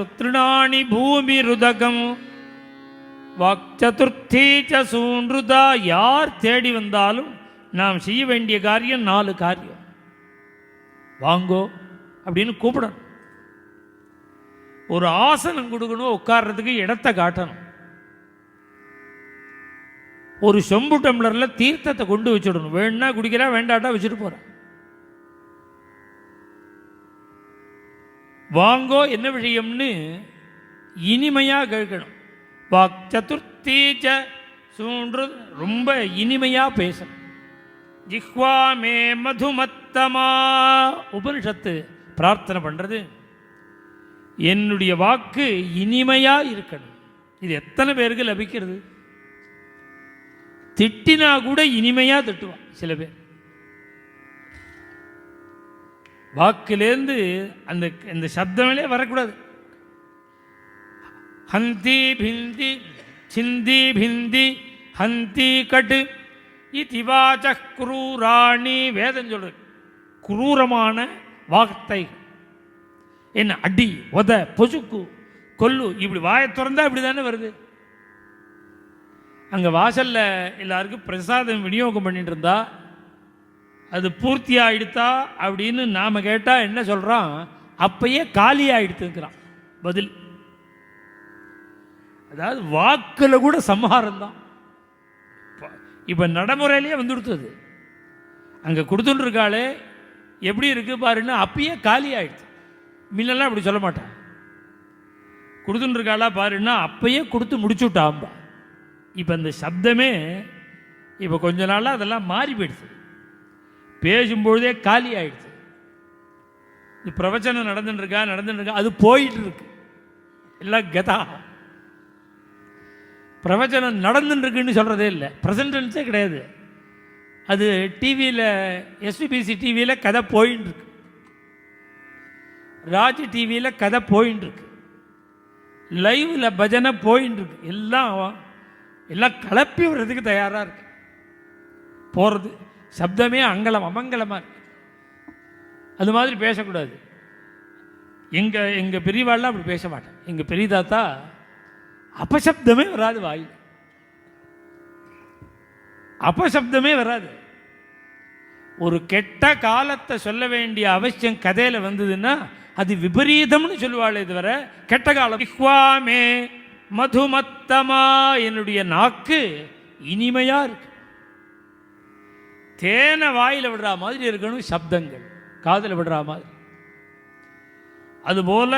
திருநாணி பூமி ருதகம் வாக்சதுர்த்தி ச சூன்ருதா யார் தேடி வந்தாலும் நாம் செய்ய வேண்டிய காரியம் நாலு காரியம். வாங்கோ அப்படின்னு கூப்பிடணும். ஒரு ஆசனம் கொடுக்கணும் உட்கார்றதுக்கு இடத்த காட்டணும். ஒரு சொம்பு டம்ளரில் தீர்த்தத்தை கொண்டு வச்சிடணும். வேணும்னா குடிக்கிறா வேண்டாட்டா வச்சுட்டு போறேன் வாங்கோ என்ன விஷயம்னு இனிமையாக கேட்கணும். வாக் சதுர்த்தீச்ச சூன்று ரொம்ப இனிமையாக பேசணும். ஜிஹ்வாமே மதுமத்தமா. உபனிஷத்து பிரார்த்தனை பண்ணுறது என்னுடைய வாக்கு இனிமையாக இருக்கணும். இது எத்தனை பேருக்கு லபிக்கிறது? திட்டினா கூட இனிமையாக திட்டுவான் சில பேர். வாக்கிலேருந்து அந்த இந்த சப்தமே வரக்கூடாது. ஹந்தி பிந்தி சிந்தி பிந்தி ஹந்தி கட்டு இதிவாச்ச குரூராணி வேதம் சொல்லு குரூரமான வார்த்தை என்ன அடி உத பொசுக்கு கொல்லு இப்படி வாயை திறந்தா இப்படி தானே வருது. அங்கே வாசலில் எல்லாருக்கும் பிரசாதம் விநியோகம் பண்ணிட்டு இருந்தால் அது பூர்த்தி ஆயிடுத்தா அப்படின்னு நாம் கேட்டால் என்ன சொல்கிறான் அப்பயே காலி ஆயிடுத்துங்கிறான் பதில். அதாவது வாக்கில் கூட சம்ஹாரம் தான் இப்போ நடைமுறையிலேயே வந்துடுத்தது. அங்கே கொடுத்துட்டுருக்காளே எப்படி இருக்கு பாருன்னு அப்பயே காலி ஆயிடுச்சு முன்னெல்லாம் அப்படி சொல்ல மாட்டான். கொடுத்துட்டுருக்காளா பாருன்னா அப்பயே கொடுத்து முடிச்சு விட்டாம்பா இப்போ இந்த சப்தமே இப்போ கொஞ்ச நாளாக அதெல்லாம் மாறி போயிடுச்சு பேசும்பொழுதே காலி ஆயிடுச்சு. இது பிரவச்சனம் நடந்துட்டு இருக்கா நடந்துட்டு இருக்கா அது போயிட்டு இருக்கு எல்லாம் கதா. பிரவச்சனம் நடந்துட்டு இருக்குன்னு சொல்கிறதே இல்லை. ப்ரெசன்டென்ஸே கிடையாது. அது டிவியில் எஸ்பிபிசி டிவியில் கதை போயின்னு இருக்கு ராஜ் டிவியில் கதை போயின்னு இருக்கு லைவில் பஜனை போயின்னு இருக்கு எல்லாம் எல்லாம் கலப்பி விடுறதுக்கு தயாராக இருக்கு. போகிறது சப்தமே அங்கலம் அமங்கலமாக இருக்கு. அது மாதிரி பேசக்கூடாது. எங்கள் எங்கள் பெரியவாள்லாம் அப்படி பேச மாட்டேன் எங்கள் பெரிய தாத்தா அபசப்தமே வராது வாயில். அபசப்தமே வராது. ஒரு கெட்ட காலத்தை சொல்ல வேண்டிய அவசியம் கதையில் வந்ததுன்னா அது விபரீதம்னு சொல்லுவாளே தவிர கெட்ட காலம். இஹ்வாமே மதுமத்தமா என்னுடைய நாக்கு இனிமையாக இருக்கு. தேனை வாயில் விடுற மாதிரி இருக்கணும் சப்தங்கள். காதில் விடுற மாதிரி. அதுபோல்